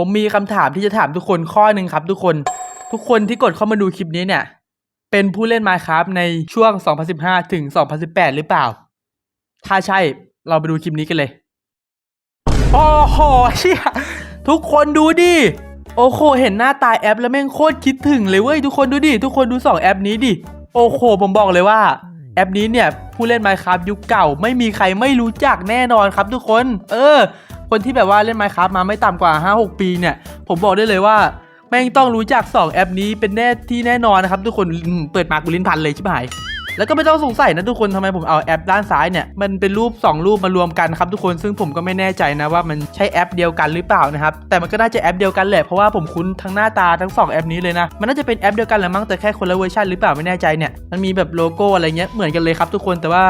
ผมมีคำถามที่จะถามทุกคนข้อหนึ่งครับทุกคน ทุกคนที่กดเข้ามาดูคลิปนี้เนี่ย เป็นผู้เล่น Minecraft ในช่วง 2015 ถึง 2018 หรือเปล่า ถ้าใช่เราไปดูคลิปนี้กันเลย โอ้โหเชี่ยทุกคนดูดิ โอ้โห เห็นหน้าตาแอปแล้วแม่งโคตรคิดถึงเลยเว้ยทุกคนดูดิ ทุกคนดูสองแอปนี้ดิ โอ้โห ผมบอกเลยว่าแอปนี้เนี่ยผู้เล่น Minecraft ยุคเก่าไม่มีใครไม่รู้จักแน่นอนครับทุกคน เออ คนที่แบบว่าเล่น Minecraft มาไม่ต่ำกว่า 5-6 ปีเนี่ย ผมบอกได้เลยว่าแม่งต้องรู้จัก 2 แอปนี้เป็นแน่ที่แน่นอนนะครับ ทุกคนเปิดมากูลิ้นพันเลยชิบหาย แล้วก็ไม่ต้องสงสัยนะทุกคนทำไมผมเอาแอปด้านซ้ายเนี่ย มันเป็นรูป 2 รูปมารวมกันครับทุกคนซึ่งผมก็ไม่แน่ใจนะว่ามันใช่แอปเดียวกันหรือเปล่านะครับ แต่มันก็น่าจะแอปเดียวกันแหละเพราะว่าผมคุ้นทั้งหน้าตาทั้งสองแอปนี้เลยนะ มันน่าจะเป็นแอปเดียวกันแหละมั้งแต่แค่คนละเวอร์ชันหรือเปล่าไม่แน่ใจเนี่ยมันมีแบบโลโก้อะไรเงี้ยเหมือนกันเลยครับทุกคนแต่ว่า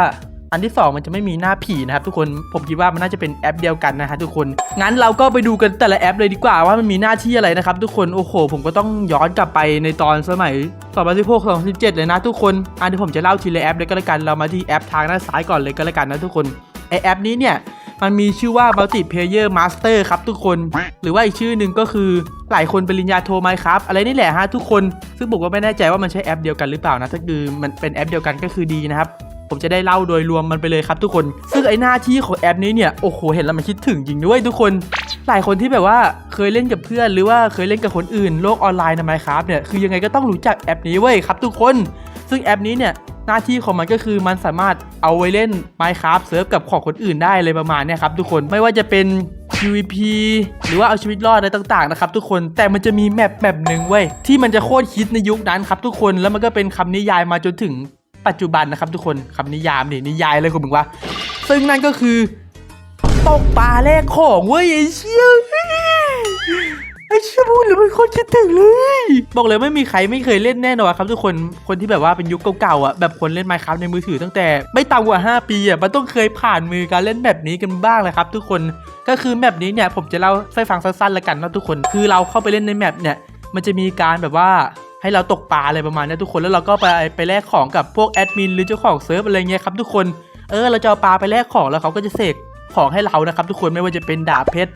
อันที่ 2 มันจะไม่มีหน้าผีนะครับทุกคนผมคิดว่ามันน่าจะเป็นแอปเดียวกันนะฮะทุกคนงั้นเราก็ไปดูกันแต่ละแอปเลยดีกว่าว่ามันมีหน้าที่อะไรนะครับทุกคนโอ้โห ผมก็ต้องย้อนกลับไปในตอนสมัย2016 2017เลยนะทุกคนอันที่ผมจะเล่าทีละแอปเลยก็แล้วกันเรามาที่แอปทางด้านซ้ายก่อนเลยก็แล้วกันนะทุกคนไอแอปนี้เนี่ยมันมีชื่อว่า Multiplayer Master ครับทุกคน หรือว่าอีกชื่อหนึ่งก็คือหลายคนปริญญาโทไหมครับ อะไรนี่แหละฮะทุกคน ซึ่งผมก็ไม่แน่ใจว่ามันใช่แอปเดียวกันหรือเปล่านะ ถ้าคือมันเป็นแอปเดียวกันก็คือดีนะครับ ผมจะได้เล่าโดยรวมมันไปเลยครับทุกคน ซึ่งไอหน้าที่ของแอปนี้เนี่ยโอ้โหเห็นแล้วมันคิดถึงจริงด้วยทุกคนหลายคนที่แบบว่าเคยเล่นกับเพื่อนหรือว่าเคยเล่นกับคนอื่นโลกออนไลน์ในไมครับเนี่ยคือยังไงก็ต้องรู้จักแอปนี้เว้ยครับ ทุกคน ซึ่งแอปนี้เนี่ยหน้าที่ของมันก็คือมันสามารถเอาไว้เล่น Minecraft เซิร์ฟกับของคนอื่นได้เลยประมาณเนี้ยครับทุกคนไม่ว่าจะเป็น PVP หรือว่าเอาชีวิตรอดอะไรต่างๆนะครับทุกคนแต่มันจะมีแมปแมปหนึ่งเว้ยที่มันจะโคตรฮิตในยุคนั้นครับทุกคนแล้วมันก็เป็นคำนิยายมาจนถึง ปัจจุบันนะครับทุกคนคำนิยามนี่นิยายเลยคุณมึงวะซึ่งนั่นก็คือตกปลาแลกของเว้ยไอ้เชี่ยไอ้เชี่ยพูดแล้วมันโคตรคิดถึงเลย บอกเลยไม่มีใครไม่เคยเล่นแน่นอนครับทุกคนคนที่แบบว่าเป็นยุคเก่าๆอะแบบคนเล่น Minecraft ในมือถือตั้งแต่ไม่ต่ำกว่า 5 ปีอะมันต้องเคยผ่านมือการเล่นแบบนี้กันบ้างเลยครับ ทุกคนก็คือแมปนี้เนี่ยผมจะเล่าให้ฟังสั้นๆล้วกันนะทุกคน คือเราเข้าไปเล่นในแมปเนี่ยมันจะมีการแบบว่า ให้เราตกปลาอะไรประมาณนี้ทุกคนแล้วเราก็ไปไปแลกของกับพวกแอดมินหรือเจ้าของเซิร์ฟอะไรเงี้ยครับทุกคนเออเราจะเอาปลาไปแลกของแล้วเขาก็จะเสกของให้เรานะครับ ทุกคนไม่ว่าจะเป็นดาบเพชร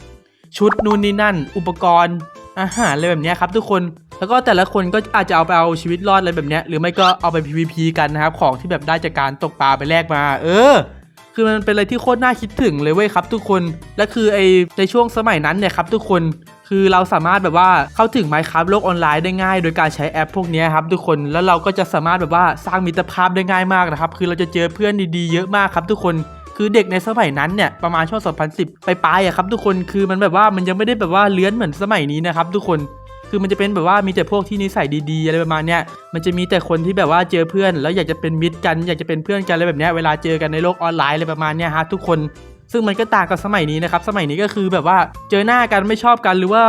ชุดนู่นนี่นั่น อุปกรณ์อาหารอะไรแบบนี้ครับทุกคนแล้วก็แต่ละคนก็อาจจะเอาไปเอาชีวิตรอดอะไรแบบนี้หรือไม่ก็เอาไป PVP กันนะครับของที่แบบได้จากการตกปลาไปแลกมา เออ คือมันเป็นอะไรที่โคตรน่าคิดถึงเลยเว้ยครับ ทุกคนและคือไอในช่วงสมัยนั้นเนี่ยครับทุกคน คือเราสามารถแบบว่าเข้าถึง Minecraft โลกออนไลน์ได้ง่าย โดยการใช้แอปพวกนี้ครับทุกคนแล้วเราก็จะสามารถแบบว่าสร้างมิตรภาพได้ง่ายมากนะครับคือเราจะเจอเพื่อนดีๆเยอะมากครับทุกคนคือเด็กในสมัยนั้นเนี่ยประมาณช่วง 2010 ไปปลายๆอะครับทุกคนคือมันแบบว่ามันยังไม่ได้แบบว่าเลื้อนเหมือนสมัยนี้นะครับทุกคนคือมันจะเป็นแบบว่ามีแต่พวกที่นิสัยดีๆอะไรประมาณเนี้ยมันจะมีแต่คนที่แบบว่าเจอเพื่อน แล้วอยากจะเป็นมิตรกันอยากจะเป็นเพื่อนกันอะไรแบบเนี้ยเวลาเจอกันในโลกออนไลน์อะไรประมาณเนี้ยฮะทุกคน ซึ่งมันก็ต่างกับสมัยนี้นะครับ สมัยนี้ก็คือแบบว่าเจอหน้ากันไม่ชอบกันหรือว่า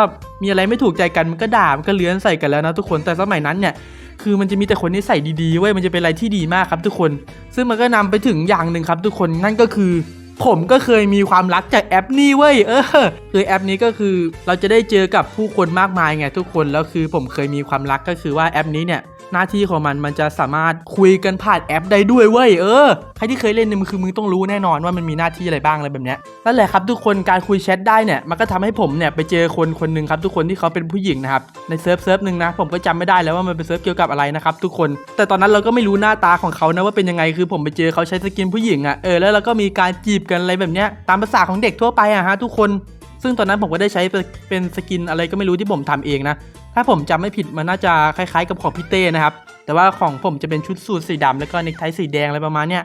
มีอะไรไม่ถูกใจกันมันก็ด่ามันก็เลื้อนใส่กันแล้วนะทุกคนแต่สมัยนั้นเนี่ยคือมันจะมีแต่คนที่ใส่ดีๆเว้ยมันจะเป็นอะไรที่ดีมากครับทุกคน ซึ่งมันก็นำไปถึงอย่างหนึ่งครับ ทุกคนนั่นก็คือ ผมก็เคยมีความรักจากแอปนี้เว้ยเออคือแอปนี้ก็คือเราจะได้เจอกับผู้คนมากมายไงทุกคนแล้วคือผมเคยมีความรักก็คือว่าแอปนี้เนี่ย หน้าที่ของมันมันจะสามารถคุยกันผ่านแอปได้ด้วยเว้ยเออใครที่เคยเล่นเนี่ยมันคือมึงต้องรู้แน่นอนว่ามันมีหน้าที่อะไรบ้างอะไรแบบเนี้ยนั่นแหละครับทุกคนการคุยแชทได้เนี่ยมันก็ทำให้ผมเนี่ยไปเจอคนคนหนึ่งครับทุกคนที่เขาเป็นผู้หญิงนะครับในเซิร์ฟเซิร์ฟหนึ่งนะผมก็จำไม่ได้แล้วว่ามันเป็นเซิร์ฟเกี่ยวกับอะไรนะครับทุกคนแต่ตอนนั้นเราก็ไม่รู้หน้าตาของเขานะว่าเป็นยังไงคือผมไปเจอเขาใช้สกินผู้หญิงอะ่ะเออแล้วเราก็มีการจีบกันอะไรแบบเนี้ยตามภาษาของเด็กทั่วไปอะฮะทุกคนซึ่งตอนนั้นผมก็ได้ใช้เป็นสกินอะไรก็ไม่รู้ที่ผมทำเองนะ ถ้าผมจำไม่ผิดมันน่าจะคล้ายๆกับของพี่เต้นะครับ แต่ว่าของผมจะเป็นชุดสูทสีดำแล้วก็เนคไทสีแดงอะไรประมาณเนี้ย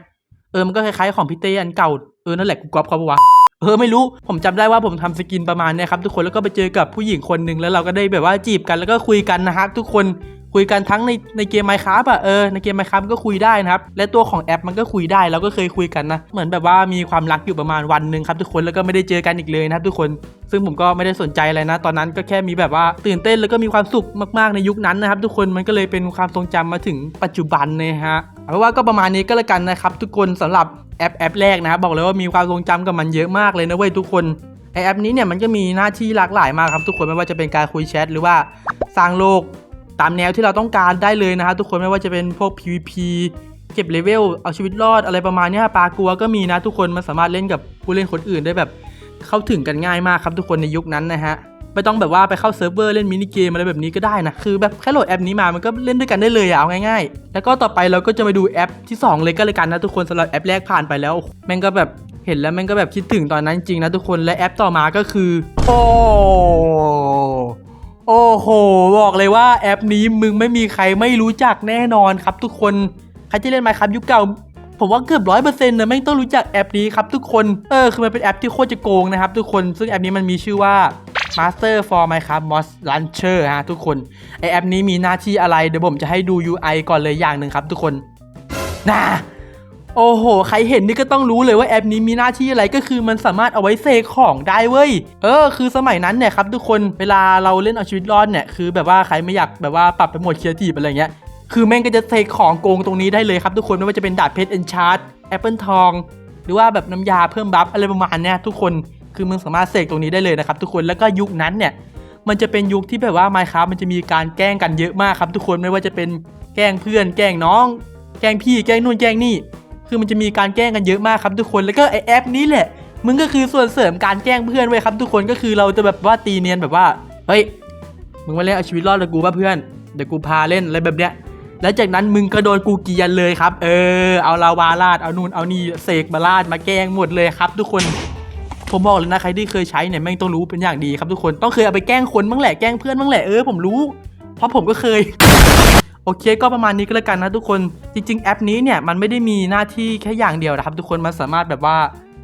เออมันก็คล้ายๆของพี่เต้อันเก่าเออนั่นแหละกูก๊อปเขาปะวะเออไม่รู้ผมจำได้ว่าผมทำสกินประมาณเนี้ยครับทุกคนแล้วก็ไปเจอกับผู้หญิงคนหนึ่งแล้วเราก็ได้แบบว่าจีบกันแล้วก็คุยกันนะครับทุกคน คุยกันทั้งในในเกม Minecraft อะเออในเกม Minecraft ก็คุยได้นะครับ และตัวของแอปมันก็คุยได้เราก็เคยคุยกันนะ เหมือนแบบว่ามีความรักอยู่ประมาณวันหนึ่งครับทุกคนแล้วก็ไม่ได้เจอกันอีกเลยนะครับทุกคนซึ่งผมก็ไม่ได้สนใจอะไรนะ ตอนนั้นก็แค่มีแบบว่าตื่นเต้นแล้วก็มีความสุขมากๆในยุคนั้นนะครับ ทุกคนมันก็เลยเป็นความทรงจำมาถึงปัจจุบันนะฮะเอาเป็นว่าก็ประมาณนี้ก็แล้วกันนะครับ ทุกคนสำหรับแอปแอปแรกนะครับบอกเลยว่ามีความทรงจำกับมันเยอะมากเลยนะเว้ยทุกคนไอแอปนี้เนี่ยมันก็มีหน้าที่หลากหลายมากครับทุกคนไม่ว่าจะเป็นการคุยแชทหรือว่าสร้างโลก ตามแนวที่เราต้องการได้เลยนะครับทุกคนไม่ว่าจะเป็นพวก PVP เก็บเลเวลเอาชีวิตรอดอะไรประมาณนี้ปลากัวก็มีนะทุกคนมันสามารถเล่นกับผู้เล่นคนอื่นได้แบบเข้าถึงกันง่ายมากครับทุกคนในยุคนั้นนะฮะไม่ต้องแบบว่าไปเข้าเซิร์ฟเวอร์เล่นมินิเกมอะไรแบบนี้ก็ได้นะ คือแบบแค่โหลดแอปนี้มามันก็เล่นด้วยกันได้เลยอะเอาง่ายๆ แล้วก็ต่อไปเราก็จะมาดูแอปที่ 2 เลยก็เลยกันนะทุกคนสำหรับแอปแรกผ่านไปแล้ว แม่งก็แบบเห็นแล้วแม่งก็แบบคิดถึงตอนนั้นจริงนะทุกคนและแอปต่อมาก็คือโอ้ โอ้โห บอกเลยว่าแอปนี้มึงไม่มีใครไม่รู้จักแน่นอนครับ ทุกคน ใครที่เล่นไมครับยุคเก่า ผมว่าเกือบร้อยเปอร์เซ็นต์นะแม่งต้องรู้จักแอปนี้ครับทุกคน เออ คือมันเป็นแอปที่โคตรจะโกงนะครับทุกคน ซึ่งแอปนี้มันมีชื่อว่า Master for Minecraft Mods Launcher ฮะทุกคน ไอแอปนี้มีหน้าที่อะไร เดี๋ยวผมจะให้ดู UI ก่อนเลยอย่างหนึ่งครับทุกคนน่า โอ้โห ใครเห็นนี่ก็ต้องรู้เลยว่าแอปนี้มีหน้าที่อะไรก็คือมันสามารถเอาไว้เซกของได้เว้ย เออ คือสมัยนั้นเนี่ยครับทุกคน เวลาเราเล่นเอาชีวิตรอดเนี่ย คือแบบว่าใครไม่อยากแบบว่าปรับไปหมดเครีเอทีฟอะไรเงี้ย คือแม่งก็จะเซกของโกงตรงนี้ได้เลยครับทุกคน ไม่ว่าจะเป็นดาบเพชรเอนชาร์ดแอปเปิลทอง หรือว่าแบบน้ำยาเพิ่มบัฟอะไรประมาณเนี้ยทุกคน คือมึงสามารถเสกตรงนี้ได้เลยนะครับทุกคน แล้วก็ยุคนั้นเนี่ย มันจะเป็นยุคที่แบบว่า Minecraft มันจะมีการแกล้งกันเยอะมากครับทุกคน ไม่ว่าจะเป็นแกล้งเพื่อน แกล้งน้อง แกล้งพี่ แกล้งนู่น แกล้งนี่ คือมันจะมีการแกล้งกันเยอะมากครับทุกคนแล้วก็ไอแอปนี้แหละมึงก็คือส่วนเสริมการแกล้งเพื่อนไว้ครับ ทุกคนก็คือเราจะแบบว่าตีเนียนแบบว่าเฮ้ยมึงมาเล่นเอาชีวิตรอดกับกูป่ะเพื่อนเดี๋ยวกูพาเล่นอะไรแบบเนี้ยแล้วจากนั้นมึงก็โดนกูเกียนเลยครับ เออ เอาลาวาลาดเอานู่นเอานี่เสกมาลาดมาแกล้งหมดเลยครับ ทุกคนผมบอกเลยนะใครที่เคยใช้เนี่ยแม่งต้องรู้เป็นอย่างดีครับทุกคนต้องเคยเอาไปแกล้งคนบ้างแหละแกล้งเพื่อนบ้างแหละเออผมรู้ เพราะผมก็เคย โอเคก็ประมาณนี้ก็แล้วกันนะทุกคนจริง ๆ แอปนี้เนี่ยมันไม่ได้มีหน้าที่แค่อย่างเดียวนะครับ ทุกคนมันสามารถแบบว่า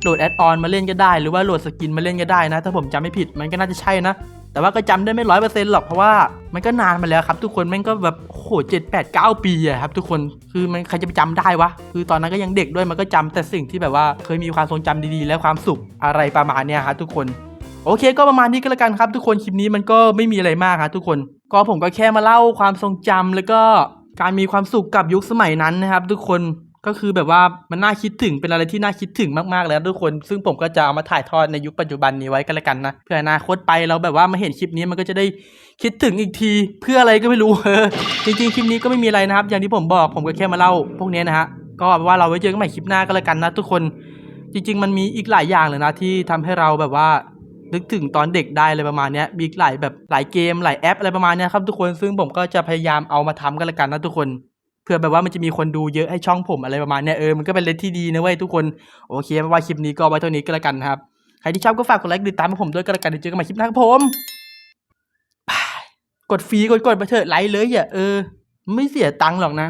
โหลดแอดออนมาเล่นก็ได้ หรือว่าโหลดสกินมาเล่นก็ได้นะ ถ้าผมจำไม่ผิดมันก็น่าจะใช่นะ แต่ว่าก็จำได้ไม่ร้อยเปอร์เซ็นต์หรอกเพราะว่ามันก็นานมาแล้วครับ ทุกคนแม่งก็แบบโหเจ็ดแปดเก้าปีอะครับทุกคนคือมันใครจะไปจำได้วะคือตอนนั้นก็ยังเด็กด้วยมันก็จำแต่สิ่งที่แบบว่าเคยมีความทรงจำดีๆ และความสุขอะไรประมาณเนี้ยครับทุกคน โอเค ก็ประมาณนี้ก็แล้วกันครับ ทุกคนคลิปนี้มันก็ไม่มีอะไรมากครับทุกคน ก็ผมก็แค่มาเล่าความทรงจำแล้วก็การมีความสุขกับยุคสมัยนั้นนะครับ ทุกคนก็คือแบบว่ามันน่าคิดถึงเป็นอะไรที่น่าคิดถึงมากๆแล้วทุกคน ซึ่งผมก็จะเอามาถ่ายทอดในยุคปัจจุบันนี้ไว้ก็แล้วกันนะเพื่ออนาคตไปเราแบบว่ามาเห็นคลิปนี้มันก็จะได้คิดถึงอีกที เพื่ออะไรก็ไม่รู้เออจริงๆคลิปนี้ก็ไม่มีอะไรนะครับ อย่างที่ผมบอกผมก็แค่มาเล่าพวกนี้นะฮะก็ว่าเราไว้เจอกันใหม่คลิปหน้าก็แล้วกันนะ ทุกคนจริง ๆ มันมีอีกหลายอย่างเลยนะที่ทำให้เราแบบว่า นึกถึงตอนเด็กได้เลยประมาณนี้มีหลายแบบหลายเกมหลายแอปอะไรประมาณนี้ครับทุกคนซึ่งผมก็จะพยายามเอามาทำกันละกันนะทุกคนเพื่อแบบว่ามันจะมีคนดูเยอะให้ช่องผมอะไรประมาณนี้เออมันก็เป็นเรื่องที่ดีนะเว้ยทุกคนโอเคไม่ว่าคลิปนี้ก็ไว้เท่านี้ก็แล้วกันครับใครที่ชอบก็ฝากกดไลค์ติดตามให้ผมด้วยก็แล้วกันเดี๋ยวเจอกันใหม่คลิปหน้าครับผมกดฟรีกดกดไปเถอะไลค์เลยอย่าเออ ไม่เสียตังค์หรอกนะ